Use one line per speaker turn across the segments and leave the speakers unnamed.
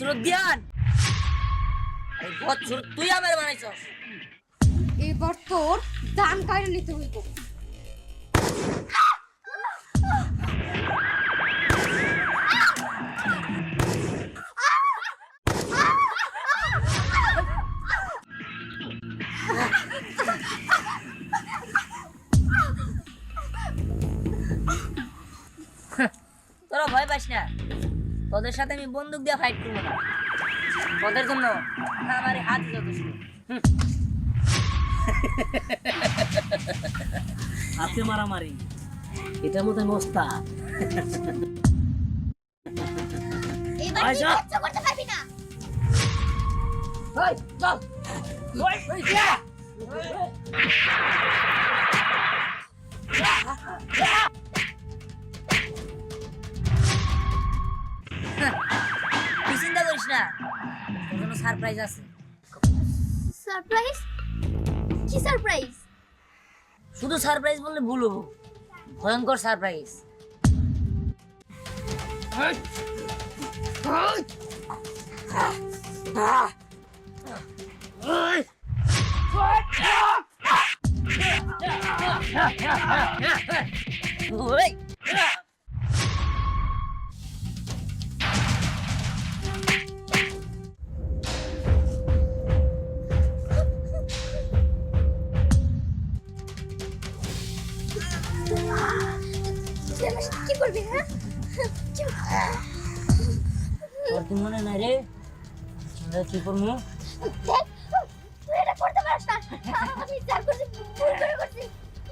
দিয়ান। এই বৎসর তুই আমার বানাইছস।
এবার তোর দান কাইরে নিতে হইব।
তোদের সাথে আমি বন্দুক দিয়ে ফাইট করব না। তোদের জন্য আমার হাত যথেষ্ট।
হাতে মারামারি। এটার মধ্যে মস্তা। ওস্তাদ
না?
তোর জন্য সারপ্রাইজ আছে।
সারপ্রাইজ কি সারপ্রাইজ
শুধু সারপ্রাইজ বললে ভুল হব। ভয়ঙ্কর সারপ্রাইজ ওই!
করবি হ্যাঁ?
তোর কি মনে নাই রে? আমরা কি করব?
দেখ তুই এটা করতে পারিস না। আমি যা করছি ভুল করে করছি।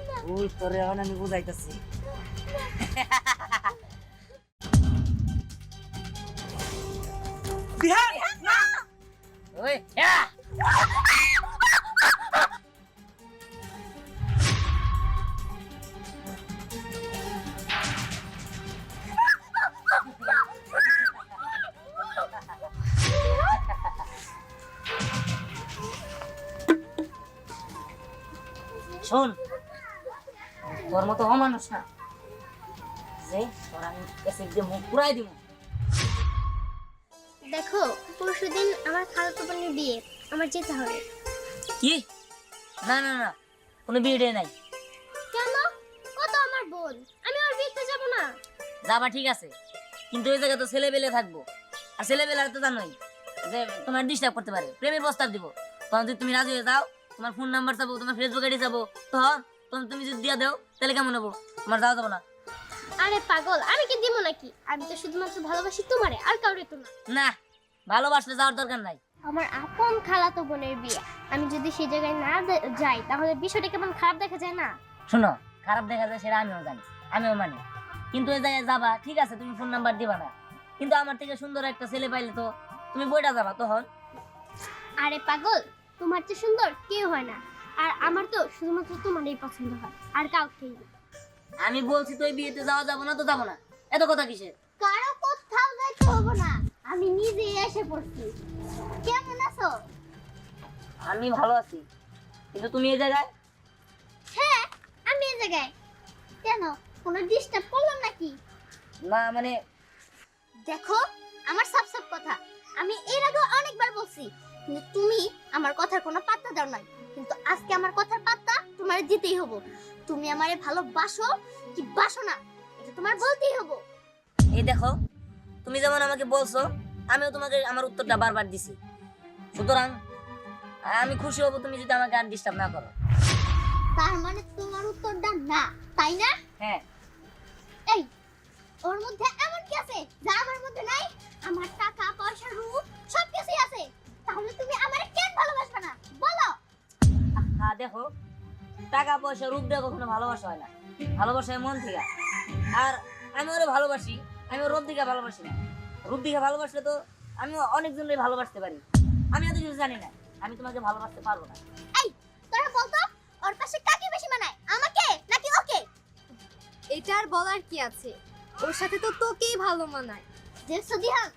না,
ওই তোরে এখন আমি বুঝাইতেছি। ওই ইয়া! শোন তোর মতো অমানুষ না। যে তোর আমি এসে দিয়ে মুখ পুরাই দিব।
দেখো পরশুদিন আমার খালাতো বোনের বিয়ে আমার যেতে হবে।
কি? না না না কোনো বিয়ে নাই।
কেন? ও তো আমার বোন? আমি ওর বিয়েতে যাব না।
যাবা ঠিক আছে কিন্তু ওই জায়গায় তো ছেলে বেলে থাকব। আর ছেলে বেলে তো জানোই যে তোমার ডিস্টার্ব করতে পারে প্রেমের প্রস্তাব দিব। তখন যদি তুমি রাজি হয়ে যাও তোমার ফোন নাম্বার চাবো তোমার ফেসবুক আইডি চাবো। তখন তুমি যদি দিয়া দাও তাহলে কেমন হব? তোমার যাওয়া যাব না।
আরে পাগল আমি কি দিব নাকি? আমি তো শুধুমাত্র ভালোবাসি তোমারে আর কাউরে তো না।
না ভালোবাসলে যাওয়ার দরকার নাই।
আমার আপন খালাতো বোনের বিয়ে। আমি যদি সেই জায়গায় না যাই তাহলে বিষয়টা কেমন খারাপ দেখা যায় না?
শোনো খারাপ দেখা যায় সেটা আমিও জানি আমিও মানি। কিন্তু ওই জায়গায় যাবা ঠিক আছে তুমি ফোন নাম্বার দিবা না। কিন্তু আমার থেকে সুন্দর একটা ছেলে পাইলে তো তুমি বইটা যাবা তখন।
আরে পাগল তোমার চেয়ে সুন্দর কেউ হয় না। আর আমার তো শুধুমাত্র তোমারই পছন্দ হয় আর কাউকেই না।
আমি বলছি তো বিয়েতে যাওয়া যাব না তো যাব না। এত কথা কিসের?
কারও কোথাও যাইতে হবে না আমি নিজেই এসে পড়ছি। কেমন আছো?
আমি ভালো আছি কিন্তু তুমি এই জায়গায়?
হ্যাঁ আমি এই জায়গায়। কেন কোনো ডিস্টার্ব করলাম নাকি?
না মানে
দেখো আমার সব সব কথা। আমি এর আগে অনেকবার বলছি কিন্তু তুমি আমার কথার কোনো পাত্তা দাও নাই। কিন্তু আজকে আমার কথার পাত্তা তোমার দিতেই হব। তুমি আমারে ভালোবাসো কি বাসো না এটা তোমার বলতেই হব।
এই দেখো তুমি যেমন আমাকে বলছো আমিও তোমাকে আমার উত্তরটা বারবার দিছি। সুতরাং আমি খুশি হব তুমি যদি আমাকে আর ডিস্টার্ব না করো।
তার মানে তোমার উত্তরটা না তাই না?
হ্যাঁ।
এই ওর মধ্যে এমন কি আছে? যা আমার মধ্যে নাই আমার টাকা পয়সা রূপ সব কিছুই আছে। তাহলে তুমি আমারে কেন ভালোবাসবে না? বলো।
দেখো টাকা পয়সা রূপ দিয়ে কখনো ভালোবাসা হয় না। ভালোবাসা হয় মন থেকে। আর আমি ওরে ভালোবাসি আমি রূপ দিকে ভালোবাসি না। রূপ দিকে ভালোবাসলে তো আমি অনেকজনকে ভালোবাসতে পারি। আমি এত কিছু জানি না। আমি তোমাকে ভালোবাসতে পারব না।
এই তোরা বলতো ওর পাশে কাকে বেশি মানায়? আমাকে নাকি ওকে?
এটা আর বলার কি আছে? ওর সাথে তো তোকেই ভালো মানায়।
যে সুদিহান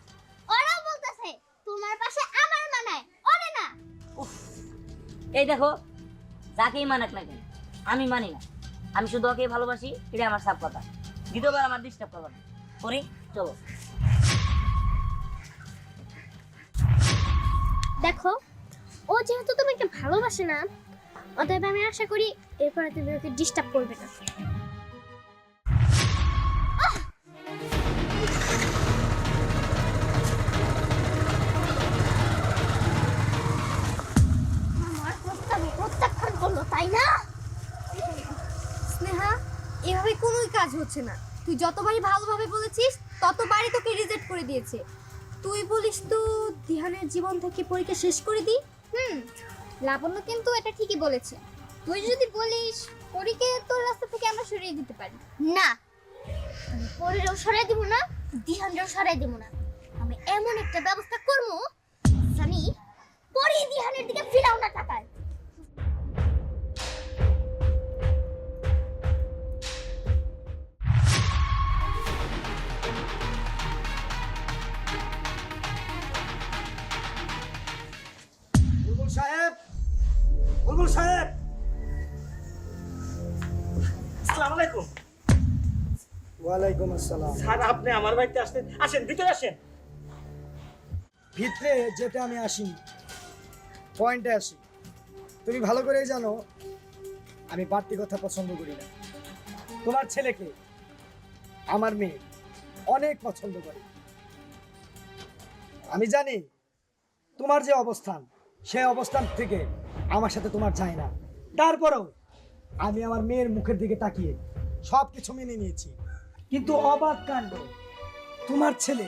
এই দেখো, যাকেই মানাক না কেন, আমি মানি না। আমি শুধু ওকে ভালোবাসি এটা আমার সাপ কথা। দ্বিতীয়বার আমার ডিস্টার্ব করব না। করি চলো।
দেখো, ও যেহেতু তোমাকে ভালোবাসে না, অতএব আমি আশা করি এরপরে তুমি ওকে ডিস্টার্ব করবে না।
এভাবে কোনোই কাজ হচ্ছে না। তুই যতবারই ভালোভাবে বলেছিস, ততবারই তোকে রিজেক্ট করে দিয়েছে। তুই বলিস তো, দিহানের জীবন থেকে পরীক্ষা শেষ করে দিই।
হুম, লাবণ্য কিন্তু এটা ঠিকই বলেছে। তুই যদি বলিস, পরীকে তোর রাস্তা থেকে আমরা সরিয়ে দিতে পারি। না পরীরও সরাই দিব না দিহানরেও সরাই দিব না। আমি এমন একটা ব্যবস্থা করব, জানি পরি দিহানের দিকে ফিরাও না তাকায়।
ওয়ালাইকুম আসসালাম।
স্যার আপনি আমার বাড়িতে আসতেন আসেন ভিতরে আসেন।
ভিতরে যেতে আমি আসিনি। পয়েন্টে আসি। তুমি ভালো করেই জানো আমি বাড়তি কথা পছন্দ করি না। তোমার ছেলেকে আমার মেয়ে অনেক পছন্দ করে। আমি জানি তোমার যে অবস্থান সেই অবস্থান থেকে আমার সাথে তোমার যায় না। তারপরেও আমি আমার মেয়ের মুখের দিকে তাকিয়ে সব কিছু মেনে নিয়েছি। কিন্তু অবাক কাণ্ড। তোমার ছেলে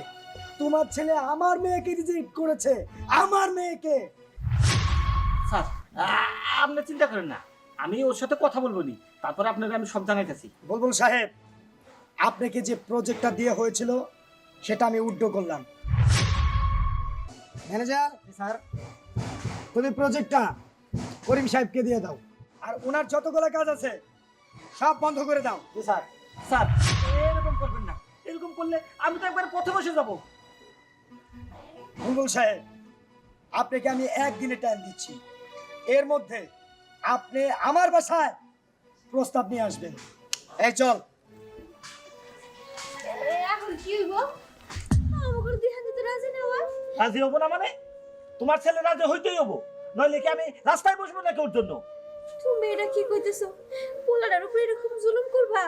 তোমার ছেলে আমার মেয়েকে রিজেক্ট করেছে। আমার মেয়েকে।
স্যার আপনি চিন্তা করেন না। আমি ওর সাথে কথা বলব নি তারপর আপনাকে আমি সব জানাইতেছি।
বুলবুল সাহেব আপনাকে যে প্রজেক্টটা দিয়ে হয়েছিল সেটা আমি উড্ড করলাম। Manager sir. তুমি প্রজেক্টটা করিম সাহেবকে দিয়ে দাও। আর ওনার যতগুলো কাজ আছে সব বন্ধ করে দাও।
স্যার। স্যার করলে আমি তো একবার পথে বসে যাব।
বুলবুল সাহেব আপনাকে আমি একদিনে টাইম দিচ্ছি। এর মধ্যে আপনি আমার বাসায় প্রস্তাব নিয়ে আসবেন। এই চল।
এখন কি হইব? আমাকে দিহান দিতে রাজি না হওয়া
রাজি হব না মানে? তোমার ছেলে রাজি হইতেই হব। নইলে কি আমি রাস্তায় বসবো নাকি ওর জন্য?
তুমি এটা কি কইতেছো? পোলাটার উপরে এরকম জুলুম করবা?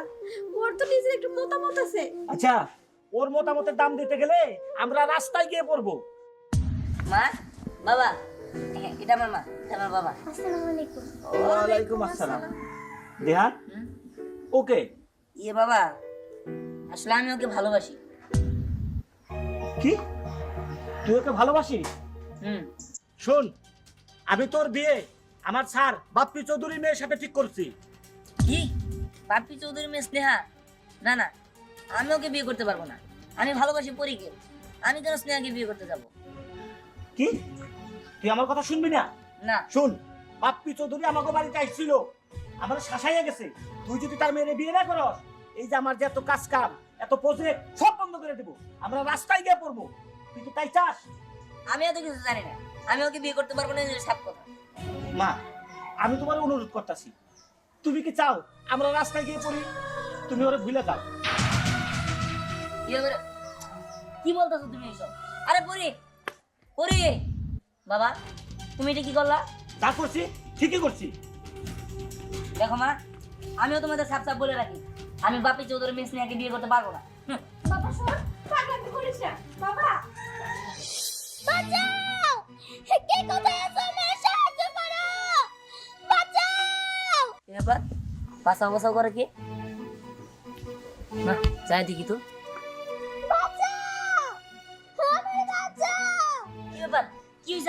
ওর তো নিজের একটু মতামত আছে।
আচ্ছা ওর মতামতের দাম দিতে গেলে আমরা রাস্তায় গিয়ে পড়ব।
মা বাবা এটা আমার মা আমার বাবা।
আসসালামু আলাইকুম।
ওয়ালাইকুম আসসালাম।
হুম?
ওকে।
ইয়ে বাবা আসলে আমি ওকে ভালোবাসি।
কি? তুই ওকে ভালোবাসিস
হুম।
শোন আমি তোর বিয়ে আমার স্যার বাপ্পি চৌধুরী মেয়ের সাথে ঠিক করছি।
কি? পাপি চৌধুরী মেয়ে স্নেহা? না না আমি ওকে বিয়ে করতে পারব না। আমি ভালোবাসি পরীকে। আমি কেন স্নেহাকে বিয়ে করতে যাব?
কি? তুই আমার কথা শুনবি না?
না।
শোন বাপ্পি চৌধুরী আমাকে বাড়িতে আসছিল। আমার শাসাইয়া গেছে। তুই যদি তার মেয়ের বিয়ে না করস এই যে আমার যে এত কাজ কাম এত প্রজেক্ট সব বন্ধ করে দেবো। আমরা রাস্তায় গিয়ে পড়ব। তুই কি তাই চাস?
আমি এত কিছু জানি না। আমি ওকে বিয়ে করতে পারব না সাপ কথা।
মা আমি তোমার অনুরোধ করতেছি। তুমি কি চাও আমরা রাস্তায় গিয়ে পড়ি? তুমি ওরা ভুলে যাও।
ইয়ে কি বলতেছো তুমি এসব? আরে পরি পরি। বাবা তুমি এটা কি করলা?
তা করছি ঠিকই করছি।
দেখো মা আমিও তোমাদের সাপ সাপ বলে রাখি। আমি বাপি চৌধুরী মিস নিয়ে বিয়ে করতে পারব না।
বাবা শোন
করে কি? না যাই দেখি তো।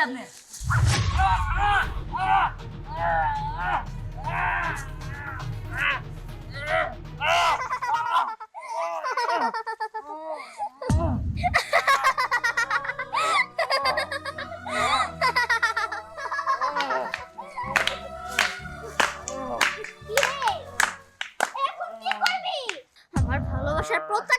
করবি? আমার ভালোবাসার প্রত্যাখ্যান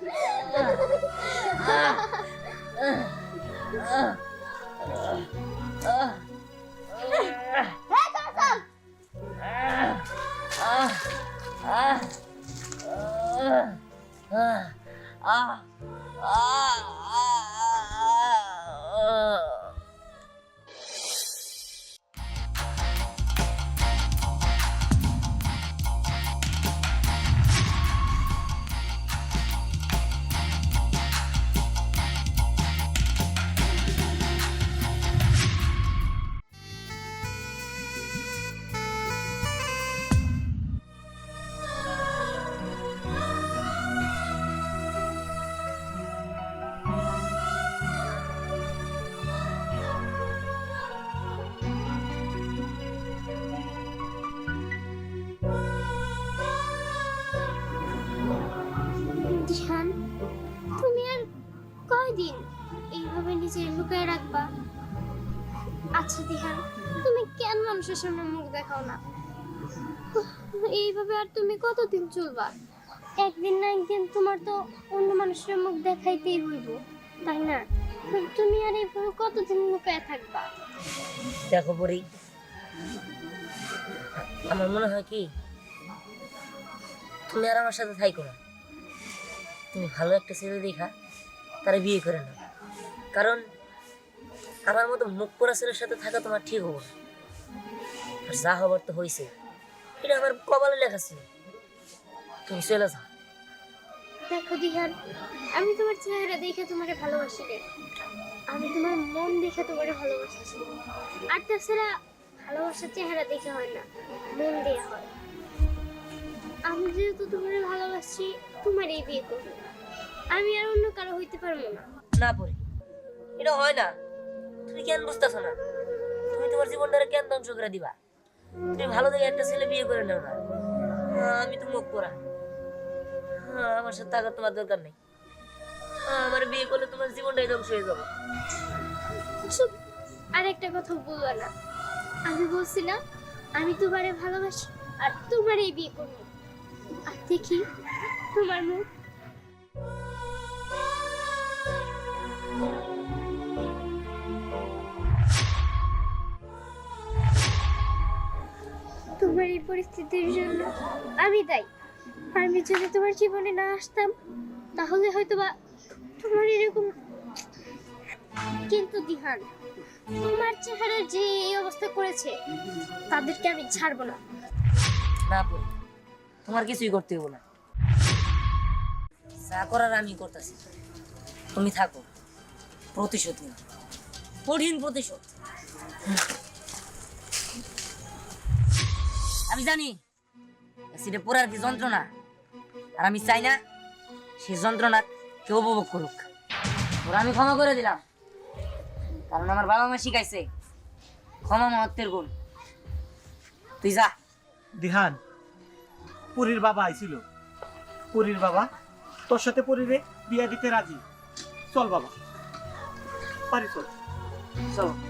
হ্যাঁ চল চল ধ্যান কয়দিন এইভাবে নিজে লুকিয়ে রাখবা। আচ্ছা দিহান, তুমি কেন মানুষের সামনে মুখ দেখাও না? এইভাবে আর তুমি কতদিন চলবা? একদিন না একদিন তোমার তো অন্য মানুষের মুখ দেখাইতেই হইব, তাই না? তুমি আর এইভাবে কতদিন লুকায় থাকবা?
দেখো পরি আমার মনে হয় কি, তুমি আর আমার সাথে থাইকো না। তুমি ভালো একটা ছেলে দেখা। তারা বিয়ে করে না কারণ আমার মতো মুখ পোড়া ছেলের সাথে থাকা তোমার ঠিক হব না। যা হবার তো হয়েছে এটা আমার কপালে লেখা ছিল। তুমি চলে যাও।
দেখো দিহান, আমি তোমার চেহারা দেখে তোমারে ভালোবাসি রে। আমি তোমার মন দেখে তোমারে ভালোবাসছি আর তাছাড়া ভালোবাসার চেহারা দেখে হয় না, মন দিয়ে হয়। আমি যেহেতু তোমারে ভালোবাসি, তোমারই বিয়ে করব। আমি আর অন্য কারও হইতে পারব না।
না পড়ে এটা হয় না। তুমি কেন বুঝতেছো না? তুমি তোমার জীবনটারে কেন ধ্বংস করে দিবা? তুমি ভালো দেখে একটা ছেলে বিয়ে করে নাও না। হ্যাঁ, আমি তো মুখ করা হ্যাঁ, আমার সাথে থাকার তোমার দরকার নেই। হ্যাঁ, আমার বিয়ে করলে তোমার জীবনটাই ধ্বংস হয়ে যাবে।
চুপ। আর একটা কথা বলবা না। আমি বলছি না আমি তোমারে ভালোবাসি আর তোমারই বিয়ে করব। আর দেখি তোমার মুখ পরিস্থিতির জন্য। আমি দায়ী। আমি যদি তোমার জীবনে না আসতাম, তাহলে হয়তো বা তোমার এরকম কিন্তু দিহান, তোমার চেহারা যে এই অবস্থা করেছে, তাদেরকে আমি ছাড়বো না।
না তোমার কিছুই করতে হবে না। যা করার আমি করতেছি। তুমি থাকো। প্রতিশোধ নিও। কঠিন প্রতিশোধ। আমি জানি? অ্যাসিডে পড়ার কি যন্ত্রণা? আর আমি চাই না সেই যন্ত্রণা কেউ উপভোগ করুক। ওরা আমি ক্ষমা করে দিলাম কারণ আমার বাবা মা শিখাইছে ক্ষমা মহত্বের গুণ। তুই যা।
দিহান পুরীর বাবা আইছিল। পুরীর বাবা তোর সাথে পুরীরে বিয়া দিতে রাজি। চল বাবা। পারি চল।
চলো।